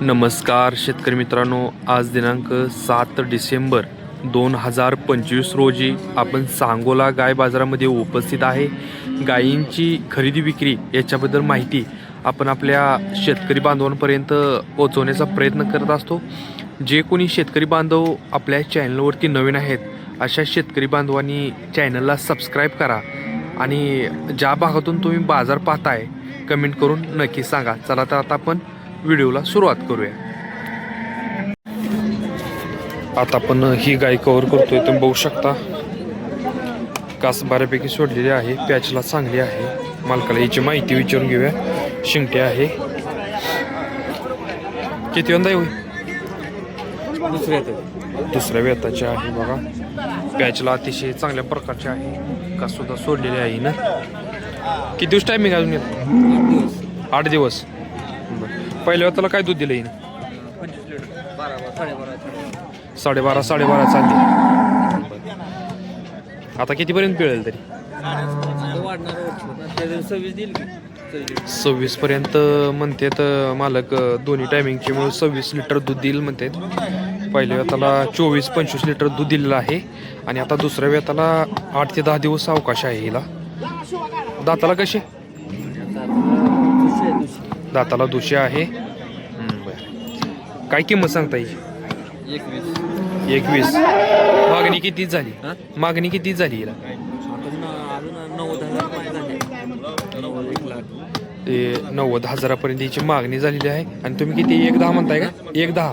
नमस्कार शेतकरी मित्रांनो. आज दिनांक सात डिसेंबर दोन हजार पंचवीस रोजी आपण सांगोला गाय बाजारामध्ये उपस्थित आहे. गायींची खरेदी विक्री याच्याबद्दल माहिती आपण आपल्या शेतकरी बांधवांपर्यंत पोहोचवण्याचा प्रयत्न करत असतो. जे कोणी शेतकरी बांधव आपल्या चॅनलवरती नवीन आहेत अशा शेतकरी बांधवांनी चॅनलला सबस्क्राईब करा आणि ज्या भागातून तुम्ही बाजार पाहताय कमेंट करून नक्की सांगा. चला तर आता आपण व्हिडिओला सुरुवात करूया. आता आपण ही गाय कव्हर करतोय तुम्ही बघू शकता. कास बऱ्यापैकी सोडलेली आहे पॅचला चांगली आहे. मालकाला याची माहिती विचारून घेऊया. शिंगटे आहे. किती वंदा होईल दुसऱ्या दुसऱ्या वेताची आहे बघा. पॅचला अतिशय चांगल्या प्रकारचे आहे. का सुद्धा सोडलेली आहे ना. किती दिवस टायमिंग अजून येत? आठ दिवस. पहिल्या वेताला काय दूध दिलं येईन पंचवीस बारा साडेबारा साडेबारा चालते आता कितीपर्यंत पिळेल तरी? सव्वीस पर्यंत म्हणतात मालक दोन्ही टायमिंगचे मिळून सव्वीस लिटर दूध देईल म्हणतात पहिल्या वेताला चोवीस पंचवीस लिटर दूध दिलेलं आहे. आणि आता दुसऱ्या वेताला आठ ते दहा दिवस अवकाश आहे हिला. दाताला कसे? दाताला दुशे आहे. काय किंमत सांगता येईल एकवीस. एकवीस मागणी किती झाली? मागणी किती झाली हिला नव्वद हजारापर्यंत हिची मागणी झालेली आहे. आणि तुम्ही किती? एक दहा म्हणताय का? एक दहा.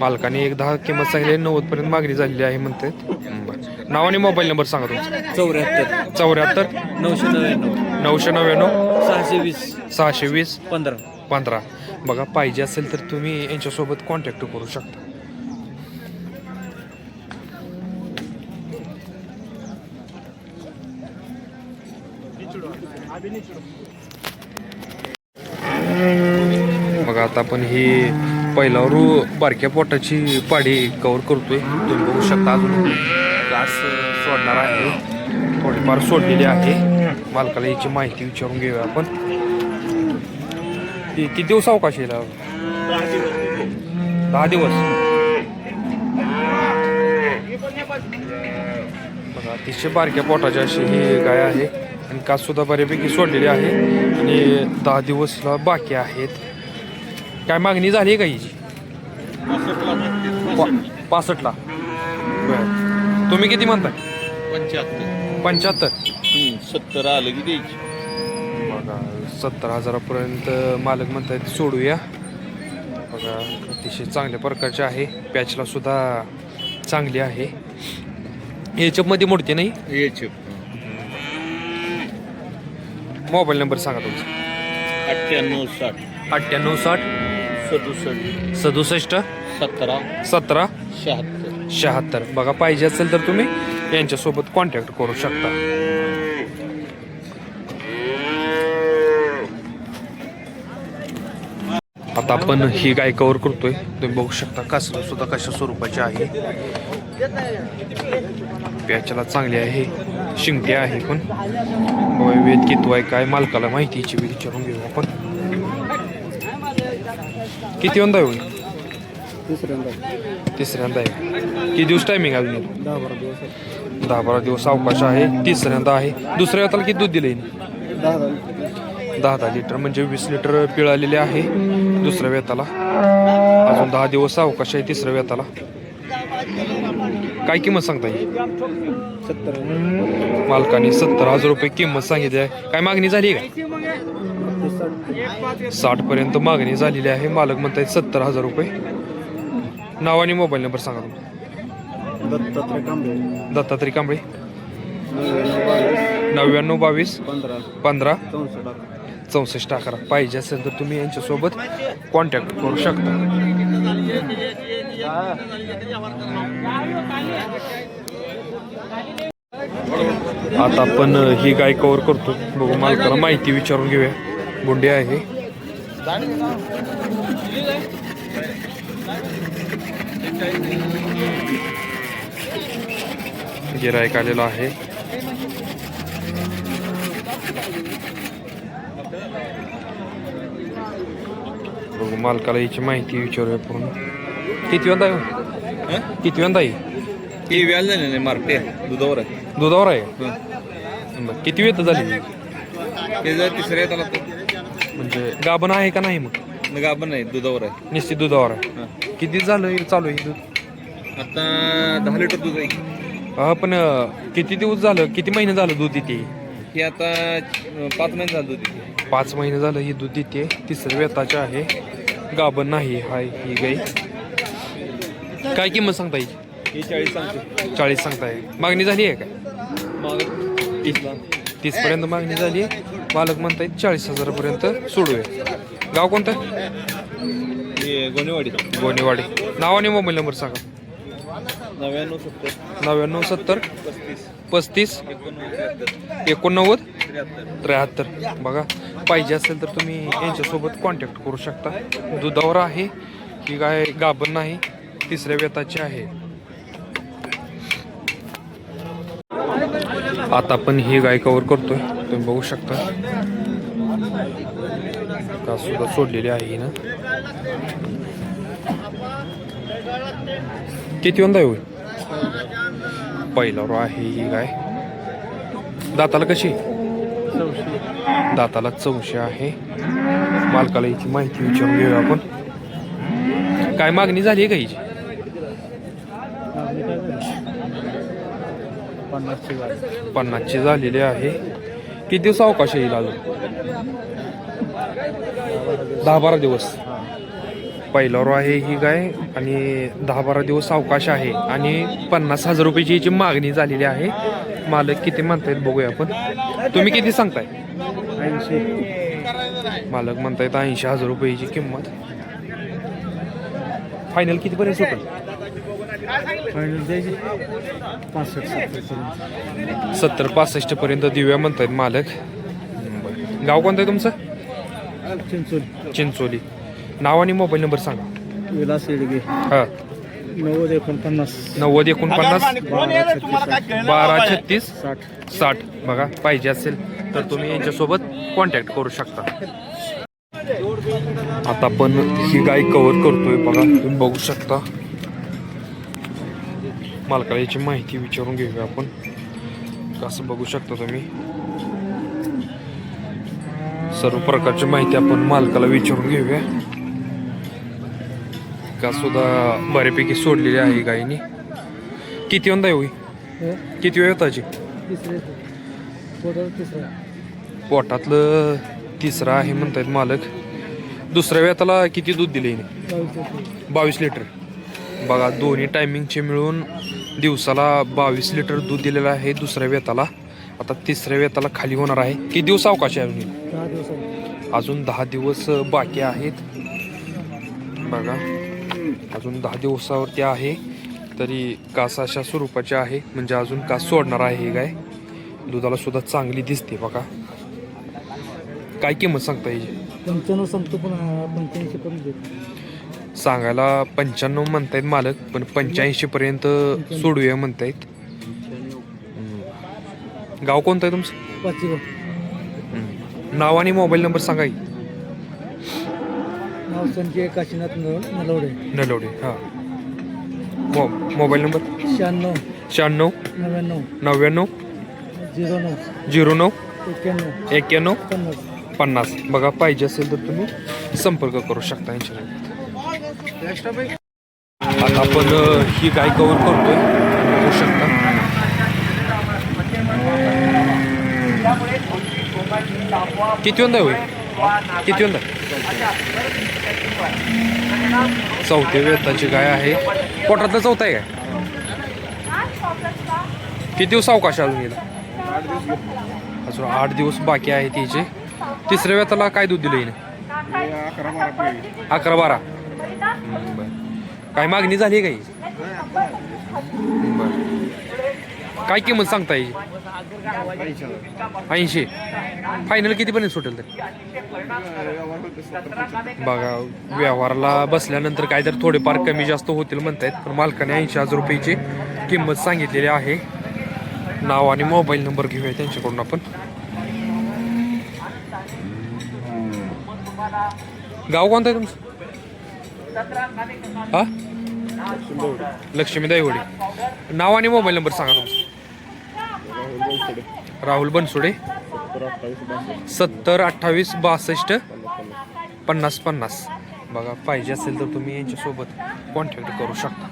मालकाने एक दहा किंमत सांगितली नव्वद पर्यंत मागणी झालेली आहे म्हणतात. बरं. नाव आणि मोबाईल नंबर सांगा तुमचा. चौऱ्याहत्तर. चौऱ्याहत्तर. नऊशे नव्याण्णव. नऊशे नव्याण्णव? सहाशे वीस. सहाशे वीस? पंधरा. पंधरा. बघा पाहिजे असेल तर तुम्ही यांच्यासोबत कॉन्टॅक्ट करू शकता. बघा आता आपण ही पहिल्यावर बारक्या पोटाची पाडी कव्हर करतोय. तुम्ही बघू शकता अजून. घास सोडणार आहे. थोडीफार सोडलेली आहे. मालकाला याची माहिती विचारून घेऊया आपण. किती दिवस अवकाश येईल दहा दिवस. बघा अतिशय बारक्या पोटाची अशी ही गाय आहे. आणि कास सुद्धा बऱ्यापैकी सोडलेली आहे. आणि दहा दिवसला बाकी आहेत. काय मागणी झाली का हिची? पासष्टला. बरं. तुम्ही किती म्हणताय? पंच्याहत्तर. पंच्याहत्तर. सत्तर आलं की द्यायची. बघा सत्तर हजारापर्यंत मालक म्हणतायत सोडूया. बघा अतिशय चांगल्या प्रकारचे आहे. पॅचला सुद्धा चांगली आहे. याच्यामध्ये मोडते नाही? याचे मोबाईल नंबर सांगा तुमचा. अठ्ठ्याण्णव साठ. अठ्ठ्याण्णव साठ. सदुसष्ट. सदुसष्ट. सतरा. सतरा. शहात्तर. शहात्तर. बघा पाहिजे असेल तर तुम्ही यांच्यासोबत कॉन्टॅक्ट करू शकता. आता आपण ही गाय कव्हर करतोय. तुम्ही बघू शकता कासरा सुद्धा कशा स्वरूपाची आहे. प्याच्याला चांगली आहे शिंगटी आहे पण. वेद कितवा आहे काय मालकाला माहितीची बी विचारून घेऊ आपण. किती वंदा होईल दुसऱ्यांदा तिसऱ्यांदा आहे. किती दिवस टायमिंग अजून? दहा बारा दिवस दहा बारा दिवस अवकाश आहे तिसऱ्यांदा आहे. दुसऱ्या वेताला किती दूध दिलं? दहा दहा लिटर म्हणजे वीस लिटर पिळालेले आहे दुसऱ्या वेताला अजून दहा दिवस अवकाश आहे तिसऱ्या वेताला काय किंमत सांगता येईल सत्तर. मालकाने सत्तर हजार रुपये किंमत सांगितली आहे. काय मागणी झाली का? साठ पर्यंत मागणी झालेली आहे. मालक म्हणतायत सत्तर हजार रुपये. नाव आणि मोबाईल नंबर सांगा तुमचा दत्तात्रय कांबळे. नव्याण्णव बावीस. पंधरा. पंधरा. चौसष्ट अकरा पाहिजे असेल तर तुम्ही यांच्यासोबत कॉन्टॅक्ट करू शकता. आता आपण ही गाय कवर करतो बघू मालकाला माहिती विचारून घेऊया. बुंडी आहे. गिरायक आलेला आहे. बघू मालकाला याची माहिती विचारूया पूर्ण. किती वेळा आहे? किती वेळा आहे? ते व्याज झाले नाही मार्के दुधावर आहे. दुधावर आहे? बरं किती वेळ झाली तिसऱ्या येताना म्हणजे गाभण आहे का नाही मग? गाभण नाही दुधावर आहे. निश्चित दुधावर आहे. किती झालं चालू आहे दूध? आता दहा लिटर दूध आहे. हा पण किती दिवस झालं किती महिने झालं दूध देते ही आता पाच महिने झालं दूध देते. पाच महिने झालं ही दूध देते. तिसऱ्या वेताचे आहे. गाभण नाही हाय ही गाई. काय किंमत सांगता येईल? ही चाळीस सांगते. चाळीस सांगताय मागणी झाली आहे काय? मग तीसला तीस पर्यंत मागणी झाली मालक म्हणतायत चाळीस हजारापर्यंत सोडूया. गाव कोणतं? ही गोनेवाडी. गोनेवाडी. नाव आणि मोबाईल नंबर सांगा. नव्याण्णव सत्तर. नव्याण्णव सत्तर. पस्तीस. पस्तीस. एकोणनव्वद. त्र्याहत्तर. बघा पाहिजे असेल तर तुम्ही यांच्यासोबत कॉन्टॅक्ट करू शकता. दुधावर आहे की गाय गाभण नाही तिसऱ्या वेताची आहे. आता आपण ही गाय कवर करतोय. तुम्ही बघू शकता. का सुद्धा सोडलेली आहे ही ना. किती वंदा होईल बैलावर आहे ही गाय दाताला कशी? दाताला चौशे आहे. मालकाला याची माहिती विचारून घेऊया आपण. काय मागणी झाली आहे का हिची? पन्नासची झालेली आहे. किती दिवस अवकाश येईल अजून? दहा बारा दिवस. पहिल्यावर आहे ही गाय आणि दहा बारा दिवस अवकाश आहे. आणि पन्नास हजार रुपयाची याची मागणी झालेली आहे. मालक किती म्हणतायत बघूया आपण. तुम्ही किती सांगताय? ऐंशी. मालक म्हणतायत ऐंशी हजार रुपयाची किंमत. फायनल कितीपर्यंत सुटेल? पासष्ट सत्तर पासष्ट पर्यंत देऊया म्हणतायत मालक. गाव कोणतं आहे तुमचं? चिंचोली. चिंचोली. नाव आणि मोबाईल नंबर सांगा. विलास येडगे. हा. नव्वद एकोणपन्नास. नव्वद एकोणपन्नास बारा छत्तीस. बारा छत्तीस साठ. साठ. बघा पाहिजे असेल तर तुम्ही यांच्यासोबत कॉन्टॅक्ट करू शकता. आता आपण ही गाय कव्हर करतोय बघा तुम्ही बघू शकता. मालकाला याची माहिती विचारून घेऊया आपण. कसं बघू शकता तुम्ही? सर्व प्रकारची माहिती आपण मालकाला विचारून घेऊया. का सुद्धा बऱ्यापैकी सोडलेली आहे गायीनी किती वंदा होई किती वेळ होताची पोटातलं तिसरं आहे म्हणतायत मालक. दुसऱ्या वेताला किती दूध दिले बावीस लिटर. बघा दोन्ही टायमिंगचे मिळून दिवसाला बावीस लिटर दूध दिलेलं आहे दुसऱ्या वेताला. आता तिसऱ्या वेताला खाली होणार आहे. किती दिवस अवकाश आहे अजून अजून दहा दिवस बाकी आहेत. बघा. अजून दहा दिवसावरती आहे तरी कास अशा स्वरूपाची आहे म्हणजे अजून कास सोडणार आहे ही गाय दुधाला सुद्धा चांगली दिसते बघा. काय किंमत सांगता याची? पंच्याण्णव सांगतो पण पंच्याऐंशी पण सांगायला पंच्याण्णव म्हणतायत मालक पण पंच्याऐंशी पर्यंत सोडूया म्हणतायत. हम्म. गाव कोणतं आहे तुमचं? पाचशे. नाव आणि मोबाईल नंबर सांगा की. नाव संजय काशीनाथ नल- नलवडे. नलवडे हां. मो मोबाईल नंबर? शहाण्णव. शहाण्णव. नव्याण्णव. नव्याण्णव. झिरो नऊ. झिरो नऊ. एक्क्याण्णव एक्क्याण्णव पन्नास. पन्नास. बघा पाहिजे असेल तर तुम्ही संपर्क करू शकता यांच्यासोबत आता आपण अ, ही गाय कवर करतोय. बघू शकता. किती होईल किती वंदा चौथ्या वेताची गाय आहे. पोटातलं चौथा आहे काय? किती दिवस अवकाश अजून अजून आठ दिवस बाकी आहे तिचे. तिसऱ्या वेताला काय दूध दिलं हिने? अकरा बारा. काय मागणी झाली आहे काही काय किंमत सांगता येईल ऐंशी फायनल कितीपर्यंत सुटेल तर? बघा व्यवहाराला बसल्यानंतर काय तर थोडेफार कमी जास्त होतील म्हणतायत पण मालकाने ऐंशी हजार रुपयाची किंमत सांगितलेली आहे. नाव आणि मोबाईल नंबर घेऊया त्यांच्याकडून आपण. गाव कोणतं आहे तुमचं? हा? लक्ष्मी दाईवडी नाव आणि मोबाईल नंबर सांगा तुमचा. राहुल बनसुडे. सत्तर अठ्ठावीस बासष्ट पन्नास पन्नास. बघा पाहिजे असेल तर तुम्ही यांच्यासोबत कॉन्टॅक्ट करू शकता.